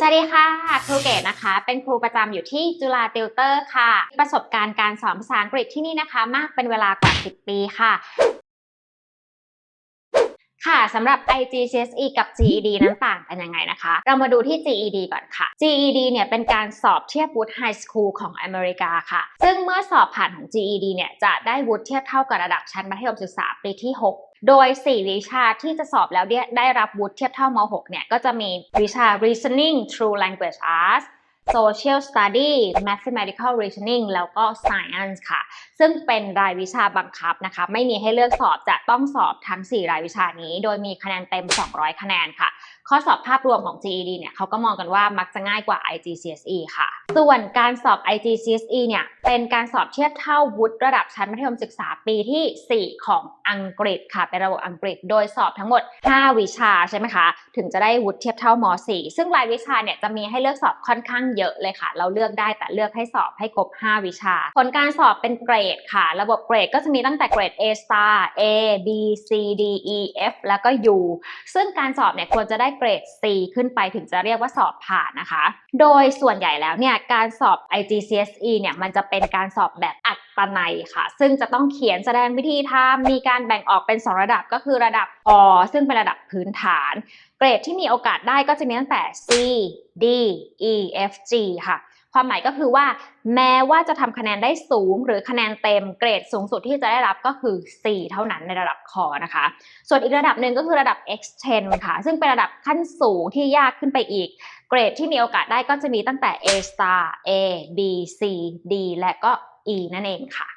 สวัสดีค่ะครูเกตนะคะ เป็นครูประจำอยู่ที่จุฬาติวเตอร์ค่ะ ประสบการณ์การสอนภาษาอังกฤษที่นี่นะคะ มากเป็นเวลากว่า 10 ปีค่ะ ค่ะสำหรับ IGCSE กับ GED นั้นต่างกันยังไงนะคะ เรามาดูที่ GED ก่อนค่ะ GED เนี่ยเป็นการสอบเทียบวุฒิไฮสคูลของอเมริกาค่ะ ซึ่งเมื่อสอบผ่านของ GED เนี่ยจะได้วุฒิเทียบเท่ากับระดับชั้นมัธยมศึกษาปีที่ 6โดย 4 วิชาที่จะสอบแล้วเนี่ยได้รับวุฒิเทียบเท่าม .6 เนี่ย ก็จะมีวิชา reasoning true language arts social study mathematical reasoning แล้วก็ science ค่ะ ซึ่งเป็นรายวิชาบังคับนะคะ ไม่มีให้เลือกสอบจะต้องสอบทั้ง 4 รายวิชานี้ โดยมีคะแนนเต็ม 200 คะแนนค่ะ ข้อสอบภาพรวมของ GED เนี่ยเขาก็มองกันว่ามักจะง่ายกว่า IGCSE ค่ะ ส่วนการสอบ IGCSE เนี่ยเป็นการสอบเทียบเท่าวุฒิระดับชั้นมัธยมศึกษาปีที่ 4 ของอังกฤษค่ะเป็นระบบอังกฤษ โดยสอบทั้งหมด 5 วิชาใช่ไหมคะถึงจะได้วุฒิเทียบเท่าม4ซึ่งรายวิชาเนี่ยจะมีให้เลือกสอบค่อนข้างเยอะเลยค่ะ เราเลือกได้แต่เลือกให้สอบให้ครบ 5 วิชา ผลการสอบเป็นเกรดค่ะ ระบบเกรดก็จะมีตั้งแต่เกรด A star A B C D E F แล้วก็ U ซึ่งการสอบเนี่ยควรจะได้เกรด C ขึ้นไปถึงจะเรียกว่าสอบผ่านนะคะ โดยส่วนใหญ่แล้วเนี่ยเนี่ยการสอบ IGCSE เนี่ยมันจะเป็นการสอบแบบอัตนัยค่ะ ซึ่งจะต้องเขียนแสดงวิธีทำมีการแบ่งออกเป็น 2 ระดับก็คือระดับอซึ่งเป็นระดับพื้นฐาน เกรดที่มีโอกาสได้ก็จะมีตั้งแต่ C D E F G ค่ะ ความหมายก็คือว่า แม้ว่าจะทำคะแนนได้สูง หรือคะแนนเต็มเกรดสูงสุดที่จะได้รับก็คือ C เท่านั้นในระดับคอนะคะ ส่วนอีกระดับหนึ่งก็คือระดับ X10 ค่ะ ซึ่งเป็นระดับขั้นสูงที่ยากขึ้นไปอีก เกรดที่มีโอกาสได้ก็จะมีตั้งแต่ A star A B C D และก็ E นั่นเองค่ะ